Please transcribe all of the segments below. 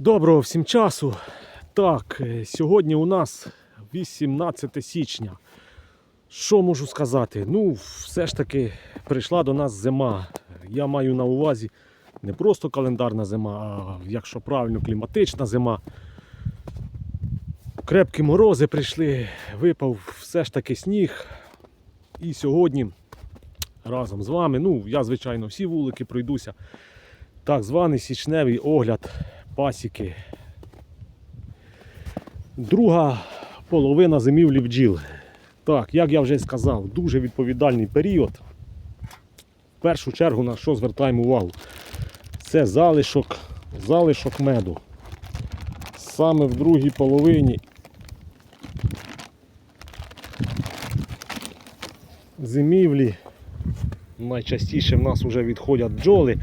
Доброго всім часу. Так, е, сьогодні у нас 18 січня. Що можу сказати? Ну, все ж таки прийшла до нас зима. Я маю на увазі не просто календарна зима, а якщо правильно, кліматична зима. Крепкі морози прийшли, випав все ж таки сніг. І сьогодні разом з вами, ну, я, звичайно, всі вулики пройдуся. Так званий січневий огляд пасіки. Друга половина зимівлі бджіл. Так, як я вже сказав, дуже відповідальний період. В першу чергу на що звертаємо увагу? Це залишок, залишок меду. Саме в другій половині зимівлі найчастіше в нас вже відходять бджоли.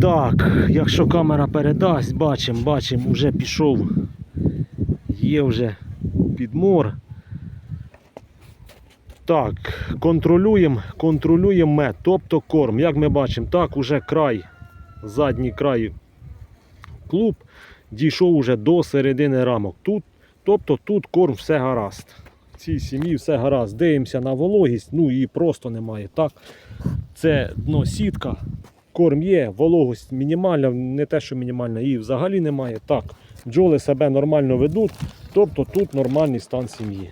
Так, якщо камера передасть, бачимо, бачимо, вже пішов. Є вже підмор. Так, контролюємо, контролюємо мед, тобто корм. Як ми бачимо, так, уже край, задній край клуб дійшов уже до середини рамок. Тут, тобто тут корм все гаразд. В цій сім'ї все гаразд. Дивимося на вологість, ну її просто немає. Так, це дно сітка, корм є, вологость мінімальна, не те, що мінімальна, її взагалі немає. Так, бджоли себе нормально ведуть, тобто тут нормальний стан сім'ї.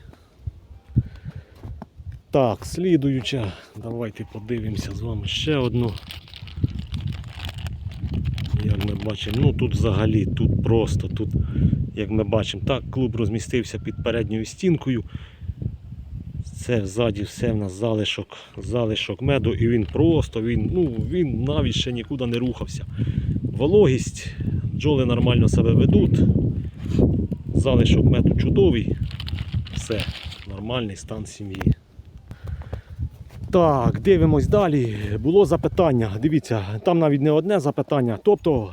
Так, слідуюча, давайте подивимося з вами ще одну. Як ми бачимо, ну тут взагалі, тут просто, тут, як ми бачимо, так, клуб розмістився під передньою стінкою. Це ззаді все в нас залишок, залишок меду, і він просто, він, ну, він навіть ще нікуди не рухався. Вологість, бджоли нормально себе ведуть. Залишок меду чудовий. Все, нормальний стан сім'ї. Так, дивимось далі. Було запитання. Дивіться, там навіть не одне запитання. Тобто,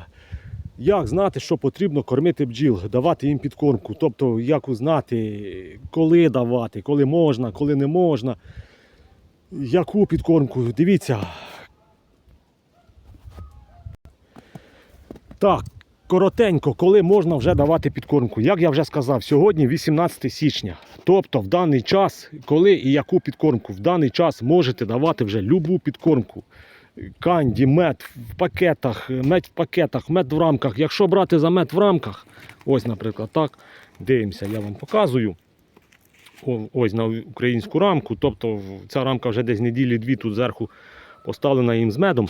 як знати, що потрібно кормити бджіл, давати їм підкормку. Тобто, як узнати, коли давати, коли можна, коли не можна. Яку підкормку? Дивіться. Так, коротенько, коли можна вже давати підкормку. Як я вже сказав, сьогодні 18 січня. Тобто в даний час, коли і яку підкормку, в даний час можете давати вже любу підкормку. Канді, мед в пакетах, мед в пакетах, мед в рамках. Якщо брати за мед в рамках, ось, наприклад, так, дивимося, я вам показую. Ось на українську рамку. Тобто ця рамка вже десь неділі-дві тут зверху поставлена їм з медом.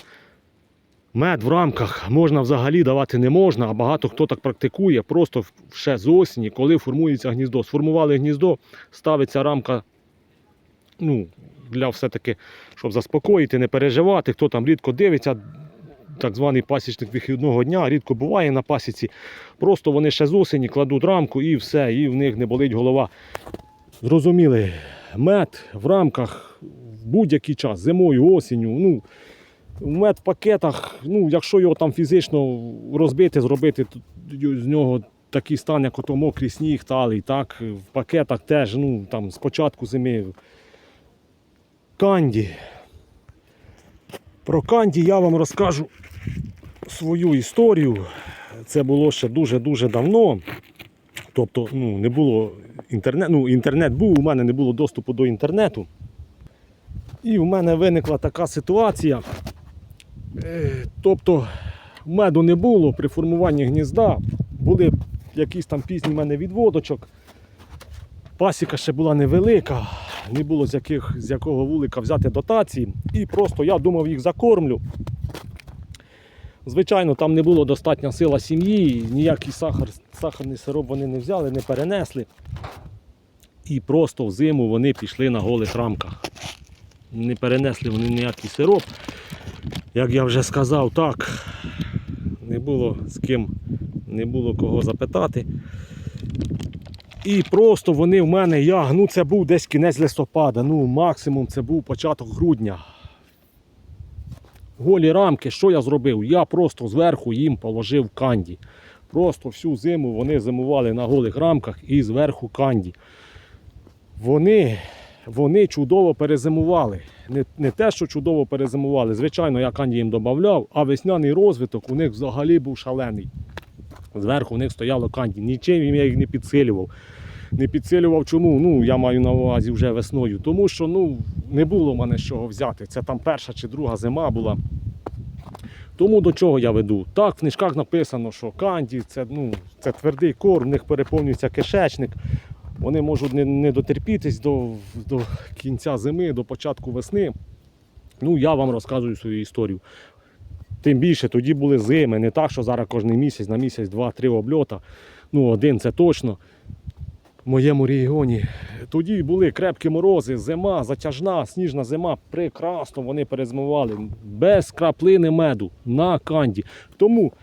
Мед в рамках можна взагалі давати не можна, а багато хто так практикує, просто ще з осені, коли формується гніздо. Сформували гніздо, ставиться рамка ну, для все-таки, щоб заспокоїти, не переживати, хто там рідко дивиться, так званий пасічник вихідного дня, рідко буває на пасіці. Просто вони ще з осені кладуть рамку і все, і в них не болить голова. Зрозуміли, мед в рамках в будь-який час, зимою, осінню. ну, Мед в пакетах, ну, якщо його там фізично розбити, зробити з нього такий стан, як ото мокрий сніг, талий, так, в пакетах теж, ну, там, з зими. Канді. Про канді я вам розкажу свою історію. Це було ще дуже-дуже давно. Тобто, ну, не було інтернет, ну, інтернет був, у мене не було доступу до інтернету. І в мене виникла така ситуація. Е, Тобто меду не було при формуванні гнізда, були якісь там пісні в мене відводочок. Пасіка ще була невелика, не було з, яких, з якого вулика взяти дотації. І просто я думав їх закормлю. Звичайно, там не було достатня сила сім'ї, ніякий сахар, сахарний сироп вони не взяли, не перенесли. І просто в зиму вони пішли на голих рамках. Не перенесли вони ніякий сироп. Як я вже сказав, так, не було з ким, не було кого запитати. І просто вони в мене, я, ну це був десь кінець листопада, ну максимум це був початок грудня. Голі рамки, що я зробив? Я просто зверху їм положив канді. Просто всю зиму вони зимували на голих рамках і зверху канді. Вони вони чудово перезимували. Не, не те, що чудово перезимували. Звичайно, я канді їм додавав, а весняний розвиток у них взагалі був шалений. Зверху в них стояло канді. Нічим я їх не підсилював. Не підсилював чому? Ну, я маю на увазі вже весною. Тому що ну, не було в мене з чого взяти. Це там перша чи друга зима була. Тому до чого я веду? Так, в книжках написано, що канді це, ну, це твердий корм, в них переповнюється кишечник. Вони можуть не, не дотерпітись до, до кінця зими, до початку весни. Ну, я вам розказую свою історію. Тим більше тоді були зими, не так, що зараз кожен місяць, на місяць, два-три обльота. Ну, один це точно. В моєму регіоні. Тоді були крепкі морози, зима, затяжна, сніжна зима. Прекрасно вони перезимували. Без краплини меду на канді. Тому,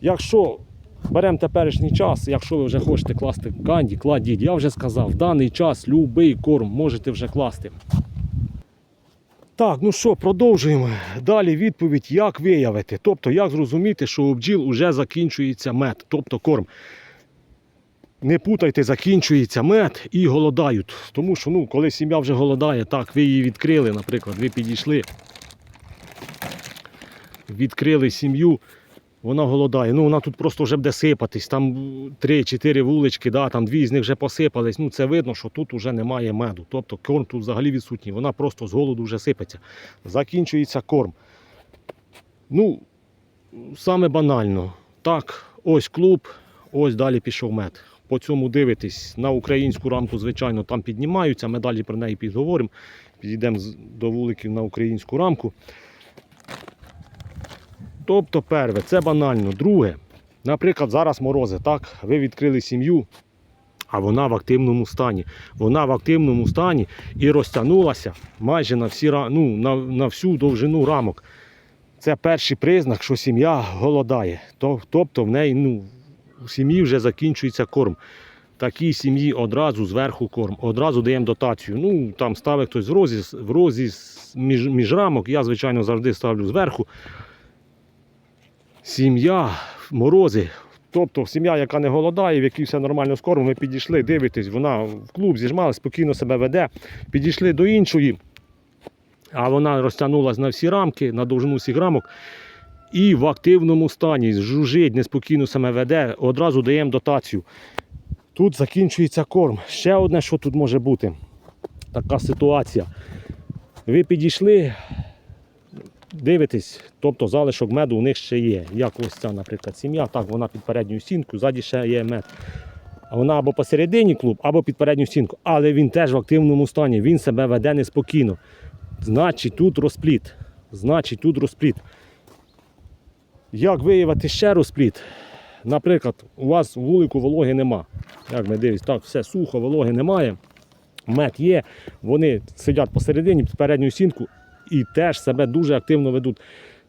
якщо беремо теперішній час, якщо ви вже хочете класти канді, кладіть. Я вже сказав, в даний час будь-який корм можете вже класти. Так, ну що, продовжуємо. Далі відповідь, як виявити. Тобто, як зрозуміти, що у бджіл вже закінчується мед, тобто корм. Не путайте, закінчується мед і голодають. Тому що, ну, коли сім'я вже голодає, так, ви її відкрили, наприклад, ви підійшли, відкрили сім'ю, вона голодає. Ну, вона тут просто вже буде сипатись. Там 3-4 вулички, да, там дві з них вже посипались. Ну, це видно, що тут вже немає меду. Тобто корм тут взагалі відсутній. Вона просто з голоду вже сипеться. Закінчується корм. Ну, саме банально. Так, ось клуб, ось далі пішов мед. По цьому дивитесь на українську рамку, звичайно, там піднімаються. Ми далі про неї підговоримо. Підійдемо до вуликів на українську рамку. Тобто, перше, це банально. Друге, наприклад, зараз морози, так, ви відкрили сім'ю, а вона в активному стані. Вона в активному стані і розтягнулася майже на, всі, ну, на, на всю довжину рамок. Це перший признак, що сім'я голодає. Тобто в неї ну, у сім'ї вже закінчується корм. Такій сім'ї одразу зверху корм, одразу даємо дотацію. Ну, там ставить хтось в розі, в розі між, між рамок. Я, звичайно, завжди ставлю зверху. Сім'я морози. Тобто сім'я, яка не голодає, в якій все нормально з ви підійшли, дивитесь, вона в клуб зіжмала, спокійно себе веде. Підійшли до іншої, а вона розтягнулася на всі рамки, на довжину всіх рамок. І в активному стані жужить, неспокійно себе веде, одразу даємо дотацію. Тут закінчується корм. Ще одне, що тут може бути. Така ситуація. Ви підійшли, дивитесь, тобто залишок меду у них ще є. Як ось ця, наприклад, сім'я, так, вона під передньою стінкою, ззаді ще є мед. А Вона або посередині клуб, або під передню стінку. Але він теж в активному стані, він себе веде неспокійно. Значить, тут розпліт. Значить, тут розпліт. Як виявити ще розпліт? Наприклад, у вас вулику вологи нема. Як ми дивимося, так, все сухо, вологи немає. Мед є, вони сидять посередині під передню стінку і теж себе дуже активно ведуть.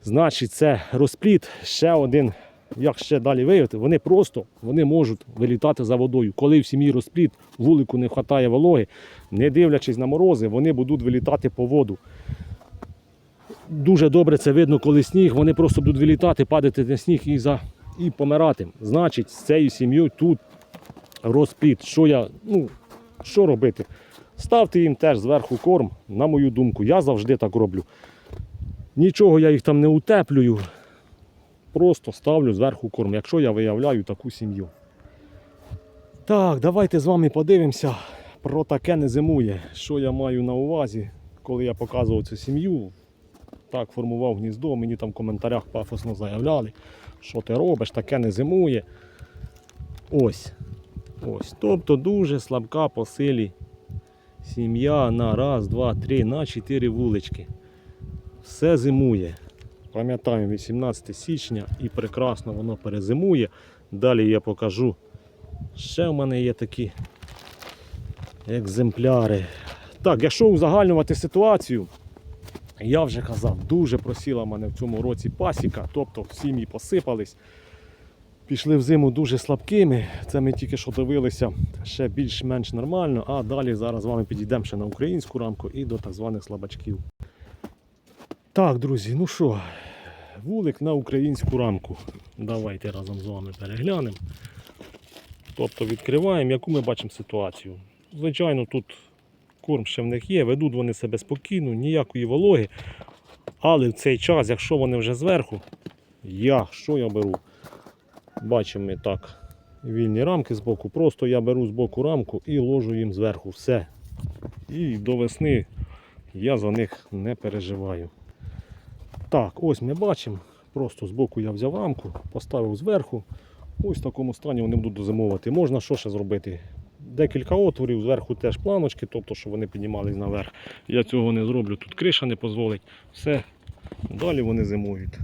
Значить, це розпліт. Ще один, як ще далі виявити, вони просто вони можуть вилітати за водою. Коли в сім'ї розпліт, вулику не вистачає вологи, не дивлячись на морози, вони будуть вилітати по воду. Дуже добре це видно, коли сніг, вони просто будуть вилітати, падати на сніг і, за, і помирати. Значить, з цією сім'єю тут розпліт. Що я, ну, що робити? Ставте їм теж зверху корм, на мою думку. Я завжди так роблю. Нічого я їх там не утеплюю. Просто ставлю зверху корм, якщо я виявляю таку сім'ю. Так, давайте з вами подивимося про таке не зимує. Що я маю на увазі, коли я показував цю сім'ю. Так, формував гніздо, мені там в коментарях пафосно заявляли, що ти робиш, таке не зимує. Ось. Ось. Тобто дуже слабка по силі сім'я на раз, два, три, на чотири вулички. Все зимує. Пам'ятаємо 18 січня і прекрасно воно перезимує. Далі я покажу. Ще в мене є такі екземпляри. Так, якщо узагальнювати ситуацію, я вже казав, дуже просіла мене в цьому році пасіка, тобто сім'ї посипались. Пішли в зиму дуже слабкими. Це ми тільки що дивилися ще більш-менш нормально, а далі зараз з вами підійдемо ще на українську рамку і до так званих слабачків. Так, друзі, ну що, вулик на українську рамку. Давайте разом з вами переглянемо. Тобто відкриваємо, яку ми бачимо ситуацію. Звичайно, тут корм ще в них є, ведуть вони себе спокійно, ніякої вологи. Але в цей час, якщо вони вже зверху, я що я беру? Бачимо ми так. Вільні рамки з боку. Просто я беру з боку рамку і ложу їм зверху все. І до весни я за них не переживаю. Так, ось ми бачимо. Просто з боку я взяв рамку, поставив зверху. Ось в такому стані вони будуть дозимовувати. Можна що ще зробити? Декілька отворів, зверху теж планочки, тобто, щоб вони піднімались наверх. Я цього не зроблю, тут криша не дозволить. Все, далі вони зимують.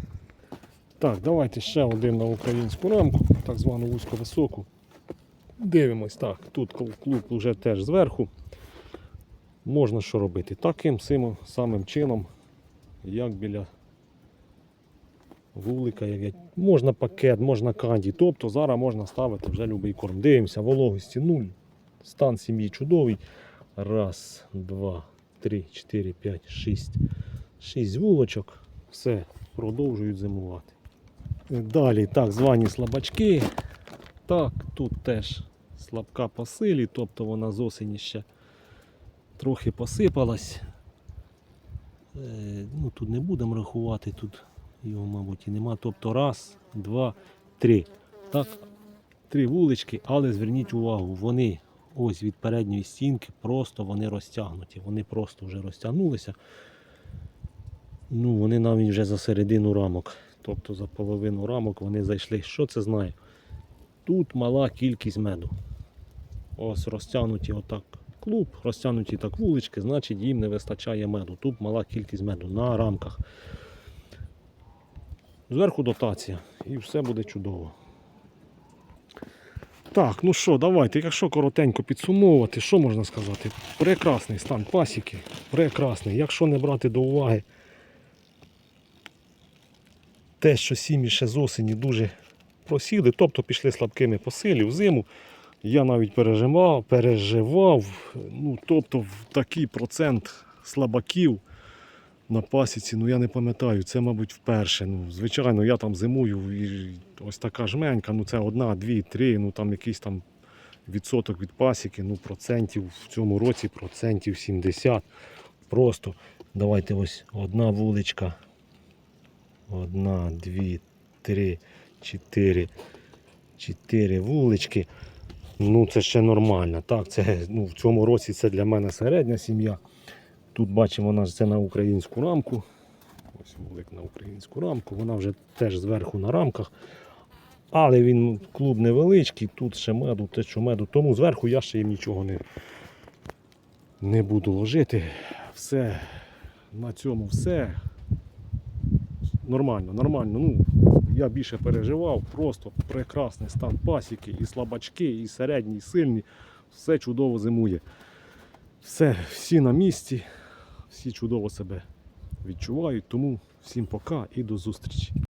Так, давайте ще один на українську рамку, так звану вузько-високу. Дивимось, так, тут клуб вже теж зверху. Можна що робити? Таким самим чином, як біля вулика. Можна пакет, можна канді. Тобто зараз можна ставити вже будь-який корм. Дивимося, вологості 0. Стан сім'ї чудовий. Раз, два, три, чотири, п'ять, шість. Шість вулочок. Все, продовжують зимувати. Далі так звані слабачки. Так, тут теж слабка по силі, тобто вона з осені ще трохи посипалась. Е, ну, тут не будемо рахувати, тут його, мабуть, і нема. Тобто раз, два, три. Так, три вулички, але зверніть увагу, вони ось від передньої стінки просто вони розтягнуті. Вони просто вже розтягнулися. Ну, вони навіть вже за середину рамок. Тобто за половину рамок вони зайшли. Що це знає? Тут мала кількість меду. Ось розтягнуті отак клуб, розтягнуті так вулички, значить їм не вистачає меду. Тут мала кількість меду на рамках. Зверху дотація і все буде чудово. Так, ну що, давайте, якщо коротенько підсумовувати, що можна сказати? Прекрасний стан пасіки, прекрасний. Якщо не брати до уваги те, що сім'ї ще з осені дуже просіли, тобто пішли слабкими по силі в зиму. Я навіть переживав, переживав, ну, тобто такий процент слабаків на пасіці, ну я не пам'ятаю, це, мабуть, вперше. Ну, звичайно, я там зимую і ось така жменька, ну це одна, дві, три, ну там якийсь там відсоток від пасіки, ну процентів в цьому році процентів 70. Просто давайте ось одна вуличка. Одна, дві, три, чотири. Чотири вулички. Ну, це ще нормально. Так, це ну, в цьому році це для мене середня сім'я. Тут бачимо, вона це на українську рамку. Ось вулик на українську рамку. Вона вже теж зверху на рамках. Але він клуб невеличкий, тут ще меду, те, що меду. Тому зверху я ще їм нічого не, не буду ложити. Все, на цьому все. Нормально, нормально. Ну, я більше переживав, просто прекрасний стан пасіки, і слабачки, і середні, і сильні. Все чудово зимує. Все, всі на місці, всі чудово себе відчувають. Тому всім пока і до зустрічі.